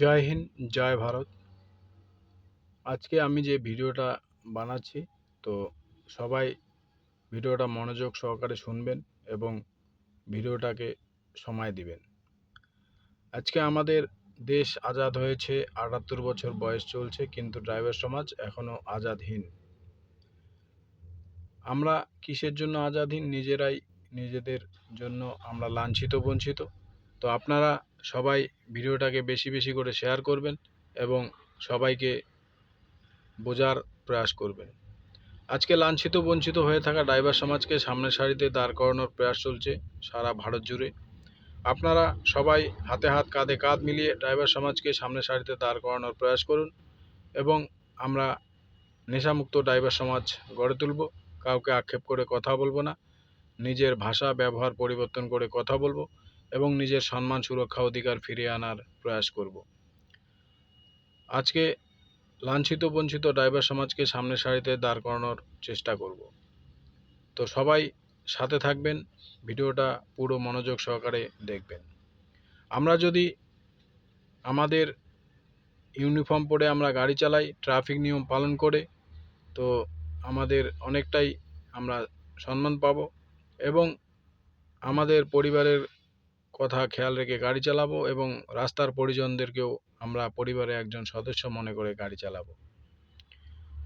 জয় হিন্দ, জয় ভারত। আজকে আমি যে ভিডিওটা বানাচ্ছি, তো সবাই ভিডিওটা মনোযোগ সহকারে শুনবেন এবং ভিডিওটাকে সময় দিবেন। আজকে আমাদের দেশ আজাদ হয়েছে, আটাত্তর বছর বয়স চলছে, কিন্তু ড্রাইভার সমাজ এখনও আজাদহীন। আমরা কিসের জন্য আজাদহীন? নিজেরাই নিজেদের জন্য আমরা লাঞ্ছিত, বঞ্চিত। তো আপনারা সবাই ভিডিওটাকে বেশি বেশি করে শেয়ার করবেন এবং সবাইকে বোঝার প্রয়াস করবেন। আজকে লাঞ্ছিত, বঞ্চিত হয়ে থাকা ড্রাইভার সমাজকে সামনের সারিতে দাঁড় করানোর প্রয়াস চলছে সারা ভারত জুড়ে। আপনারা সবাই হাতে হাত, কাঁধে কাঁধ মিলিয়ে ড্রাইভার সমাজকে সামনের সারিতে দাঁড় করানোর প্রয়াস করুন এবং আমরা নেশামুক্ত ড্রাইভার সমাজ গড়ে তুলব। কাউকে আক্ষেপ করে কথা বলব না, নিজের ভাষা, ব্যবহার, পরিবর্তন করে কথা বলব। এবং নিজের সম্মান, সুরক্ষা, অধিকার ফিরিয়ে আনার প্রয়াস করব। আজকে লাঞ্ছিত, বঞ্চিত ড্রাইভার সমাজকে সামনের সারিতে দাঁড় করানোর চেষ্টা করব। তো সবাই সাথে থাকবেন, ভিডিওটা পুরো মনোযোগ সহকারে দেখবেন। আমরা যদি আমাদের ইউনিফর্ম পরে আমরা গাড়ি চালাই, ট্রাফিক নিয়ম পালন করে, তো আমাদের অনেকটাই আমরা সম্মান পাবো এবং আমাদের পরিবারের কথা খেয়াল রেখে গাড়ি চালাবো এবং রাস্তার পরিজনদেরকেও আমরা পরিবারে একজন সদস্য মনে করে গাড়ি চালাবো।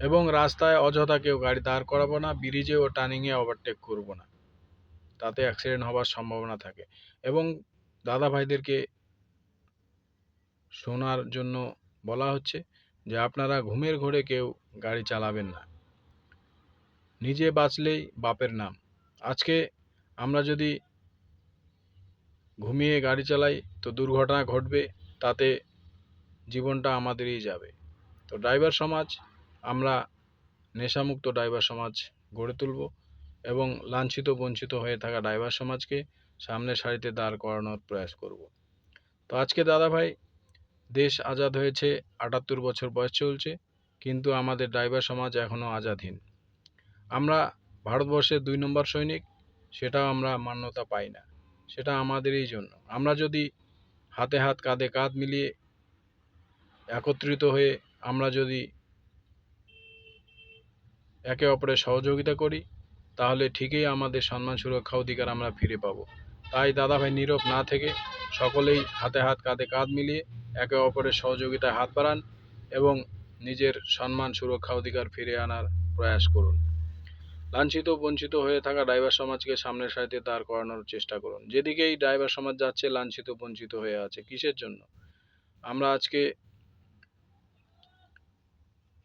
এবং রাস্তায় অযথা কেউ গাড়ি দাঁড় করাবো না, ব্রিজে ও টার্নিংয়ে ওভারটেক করব না। তাতে অ্যাক্সিডেন্ট হওয়ার সম্ভাবনা থাকে। এবং দাদা ভাইদেরকে শোনার জন্য বলা হচ্ছে যে, আপনারা ঘুমের ঘোরে কেউ গাড়ি চালাবেন না। নিজে বাঁচলেই বাপের নাম। আজকে আমরা যদি ঘুমিয়ে গাড়ি চালাই, তো দুর্ঘটনা ঘটবে, তাতে জীবনটা আমাদেরই যাবে। তো ড্রাইভার সমাজ, আমরা নেশামুক্ত ড্রাইভার সমাজ গড়ে তুলব এবং লাঞ্ছিত, বঞ্চিত হয়ে থাকা ড্রাইভার সমাজকে সামনের সারিতে দাঁড় করানোর প্রয়াস করব। তো আজকে দাদা ভাই দেশ আজাদ হয়েছে, আটাত্তর বছর বয়স চলছে, কিন্তু আমাদের ড্রাইভার সমাজ এখনও আজাদহীন। আমরা ভারতবর্ষের দুই নম্বর সৈনিক, সেটাও আমরা মান্যতা পাই না। সেটা আমাদেরই জন্য। আমরা যদি হাতে হাত, কাঁধে কাঁধ মিলিয়ে একত্রিত হয়ে আমরা যদি একে অপরের সহযোগিতা করি, তাহলে ঠিকই আমাদের সম্মান সুরক্ষা অধিকার আমরা ফিরে পাবো। তাই দাদাভাই নীরব না থেকে সকলেই হাতে হাত, কাঁধে কাঁধ মিলিয়ে একে অপরের সহযোগিতায় হাত বাড়ান এবং নিজের সম্মান সুরক্ষা অধিকার ফিরে আনার প্রয়াস করুন। লাঞ্ছিত, বঞ্চিত হয়ে থাকা ড্রাইভার সমাজকে সামনের সারিতে দাঁড় করানোর চেষ্টা করুন। যেদিকেই ড্রাইভার সমাজ যাচ্ছে, লাঞ্ছিত, বঞ্চিত হয়ে আছে। কিসের জন্য? আমরা আজকে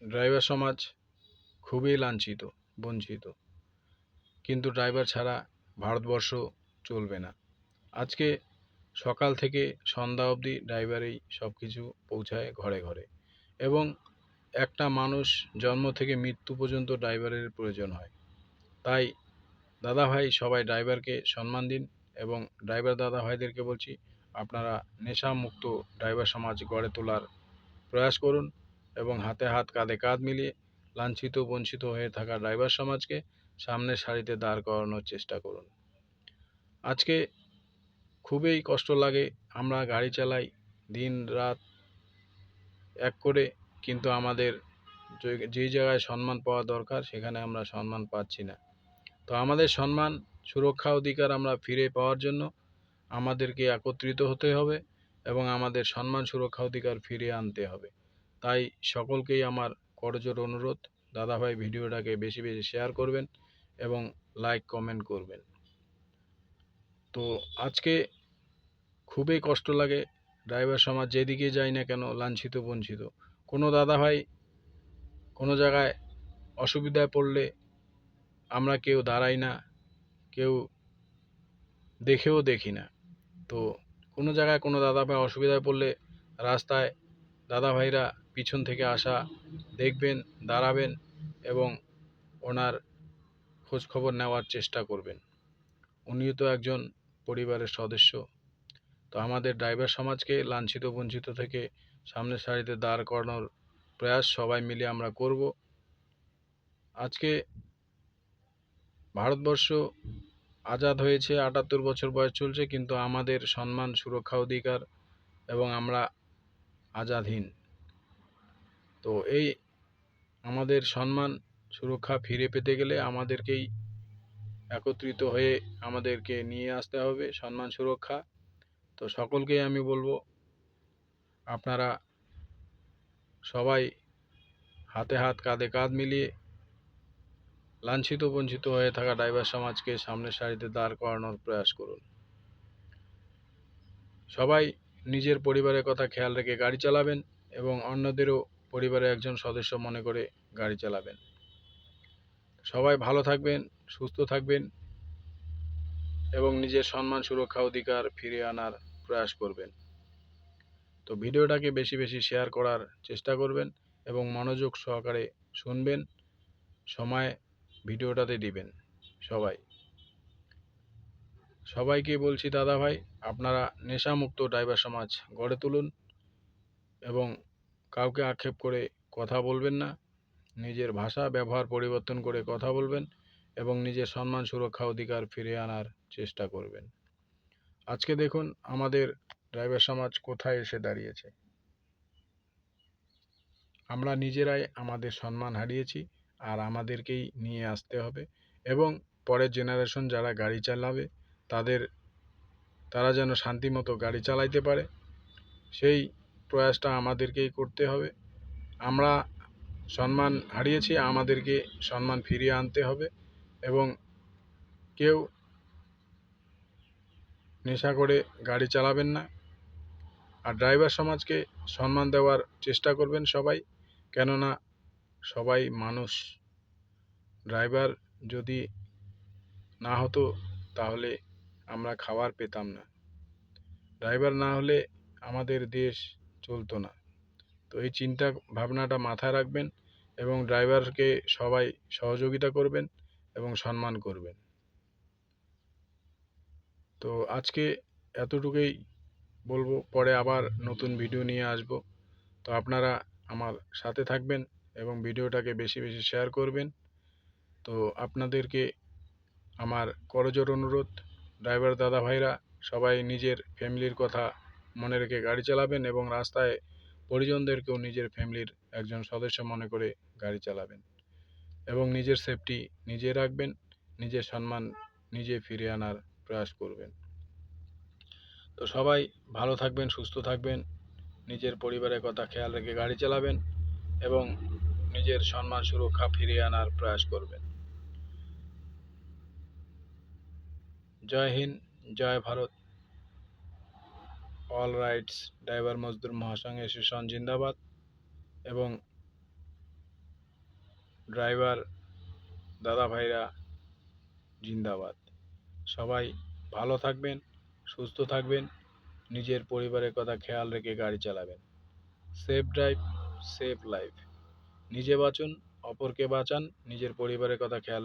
ড্রাইভার সমাজ খুবই লাঞ্ছিত, বঞ্চিত। কিন্তু ড্রাইভার ছাড়া ভারতবর্ষ চলবে না। আজকে সকাল থেকে সন্ধ্যা অবধি ড্রাইভারেই সব কিছু পৌঁছায় ঘরে ঘরে। এবং একটা মানুষ জন্ম থেকে মৃত্যু পর্যন্ত ড্রাইভারের প্রয়োজন হয়। তাই দাদা ভাই সবাই ড্রাইভারকে সম্মান দিন এবং ড্রাইভার দাদা ভাইদেরকে বলছি, আপনারা নেশামুক্ত ড্রাইভার সমাজ গড়ে তোলার প্রয়াস করুন এবং হাতে হাত কাঁধে কাঁধ মিলিয়ে লাঞ্ছিত, বঞ্চিত হয়ে থাকা ড্রাইভার সমাজকে সামনের সারিতে দাঁড় করানোর চেষ্টা করুন। আজকে খুবই কষ্ট লাগে, আমরা গাড়ি চালাই, দিন রাত এক করে, কিন্তু আমাদের যে- জায়গায় সম্মান পাওয়া দরকার, সেখানে আমরা সম্মান পাচ্ছি না। তো আমাদের সম্মান, সুরক্ষা অধিকার আমরা ফিরে পাওয়ার জন্য আমাদেরকে একত্রিত হতে হবে এবং আমাদের সম্মান, সুরক্ষা অধিকার ফিরিয়ে আনতে হবে। তাই সকলকেই আমার করজোর অনুরোধ। দাদাভাই ভিডিওটাকে বেশি বেশি শেয়ার করবেন এবং লাইক, কমেন্ট করবেন। তো আজকে খুবই কষ্ট লাগে। ড্রাইভার সমাজ যেদিকে যাই না কেন লাঞ্ছিত, বঞ্চিত। কোনো দাদাভাই কোনো জায়গায় অসুবিধায় পড়লে আমরা কেউ দাঁড়াই না, কেউ দেখেও দেখি না। তো কোনো জায়গায় কোনো দাদাভাই অসুবিধায় পড়লে রাস্তায় দাদাভাইরা পিছন থেকে আসা, দেখবেন, দাঁড়াবেন এবং ওনার খোঁজ খবর নেওয়ার চেষ্টা করবেন। উনিও তো একজন পরিবারের সদস্য। তো আমাদের ড্রাইভার সমাজকে লাঞ্ছিত, বঞ্চিত থেকে সামনের সারিতে দাঁড় করানোর প্রয়াস সবাই মিলে আমরা করব। আজকে ভারতবর্ষ আজাদ হয়েছে, আটাত্তর বছর বয়স চলছে, কিন্তু আমাদের সম্মান, সুরক্ষা অধিকার এবং আমরা আজাদহীন। তো এই আমাদের সম্মান, সুরক্ষা ফিরে পেতে গেলে আমাদেরকেই একত্রিত হয়ে আমাদেরকে নিয়ে আসতে হবে, সম্মান, সুরক্ষা। তো সকলকেই আমি বলব, আপনারা সবাই হাতে হাত, কাঁধে কাঁধ মিলিয়ে লাঞ্ছিত, বঞ্চিত হয়ে থাকা ড্রাইভার সমাজকে সামনের সারিতে দাঁড় করানোর প্রয়াস করুন। সবাই নিজের পরিবারের কথা খেয়াল রেখে গাড়ি চালাবেন এবং অন্যদেরও পরিবারের একজন সদস্য মনে করে গাড়ি চালাবেন। সবাই ভালো থাকবেন, সুস্থ থাকবেন এবং নিজের সম্মান, সুরক্ষা, অধিকার ফিরিয়ে আনার প্রয়াস করবেন। তো ভিডিওটাকে বেশি বেশি শেয়ার করার চেষ্টা করবেন এবং মনোযোগ সহকারে শুনবেন। সময় ভিডিওটাতে দিবেন, সবাই। সবাইকে বলছি, দাদা ভাই, আপনারা নেশামুক্ত ড্রাইভার সমাজ গড়ে তুলুন এবং কাউকে আক্ষেপ করে কথা বলবেন না, নিজের ভাষা ব্যবহার পরিবর্তন করে কথা বলবেন এবং নিজের সম্মান সুরক্ষা অধিকার ফিরিয়ে আনার চেষ্টা করবেন। আজকে দেখুন আমাদের ড্রাইভার সমাজ কোথায় এসে দাঁড়িয়েছে। আমরা নিজেরাই আমাদের সম্মান হারিয়েছি। আর আমাদেরকেই নিয়ে আসতে হবে। এবং পরের জেনারেশন যারা গাড়ি চালাবে, তাদের, তারা যেন শান্তিমতো গাড়ি চালাইতে পারে, সেই প্রয়াসটা আমাদেরকেই করতে হবে। আমরা সম্মান হারিয়েছি, আমাদেরকে সম্মান ফিরিয়ে আনতে হবে এবং কেউ নেশা করে গাড়ি চালাবেন না। আর ড্রাইভার সমাজকে সম্মান দেওয়ার চেষ্টা করবেন সবাই, কেননা সবাই মানুষ। ড্রাইভার যদি না হতো তাহলে আমরা খাবার পেতাম না। ড্রাইভার না হলে আমাদের দেশ চলতো না। তো এই চিন্তা ভাবনাটা মাথায় রাখবেন এবং ড্রাইভারকে সবাই সহযোগিতা করবেন এবং সম্মান করবেন। তো আজকে এতটুকুই বলব, পরে আবার নতুন ভিডিও নিয়ে আসব। তো আপনারা আমার সাথে থাকবেন। এবং ভিডিওটাকে বেশি বেশি শেয়ার করবেন। তো আপনাদেরকে আমার করজোর অনুরোধ ড্রাইভার দাদা ভাইরা, সবাই নিজের ফ্যামিলির কথা মনে রেখে গাড়ি চালাবেন এবং রাস্তায় পরিজনদেরকেও নিজের ফ্যামিলির একজন সদস্য মনে করে গাড়ি চালাবেন এবং নিজের সেফটি নিজে রাখবেন, নিজের সম্মান নিজে ফিরে আনার প্রয়াস করবেন। তো সবাই ভালো থাকবেন, সুস্থ থাকবেন, নিজের পরিবারের কথা খেয়াল রেখে গাড়ি চালাবেন এবং নিজের সম্মান সুরক্ষা ফিরিয়ে আনার প্রয়াস করবেন। জয় হিন্দ, জয় ভারত। অল রাইটস ড্রাইভার মজদুর মহাসংঘ অ্যাসোসিয়েশন জিন্দাবাদ এবং ড্রাইভার দাদা ভাইরা জিন্দাবাদ। সবাই ভালো থাকবেন, সুস্থ থাকবেন, নিজের পরিবারের কথা খেয়াল রেখে গাড়ি চালাবেন। সেফ ড্রাইভ সেফ লাইফ নিজে বাঁচুন অপরকে বাঁচান নিজের পরিবারের কথা খেয়াল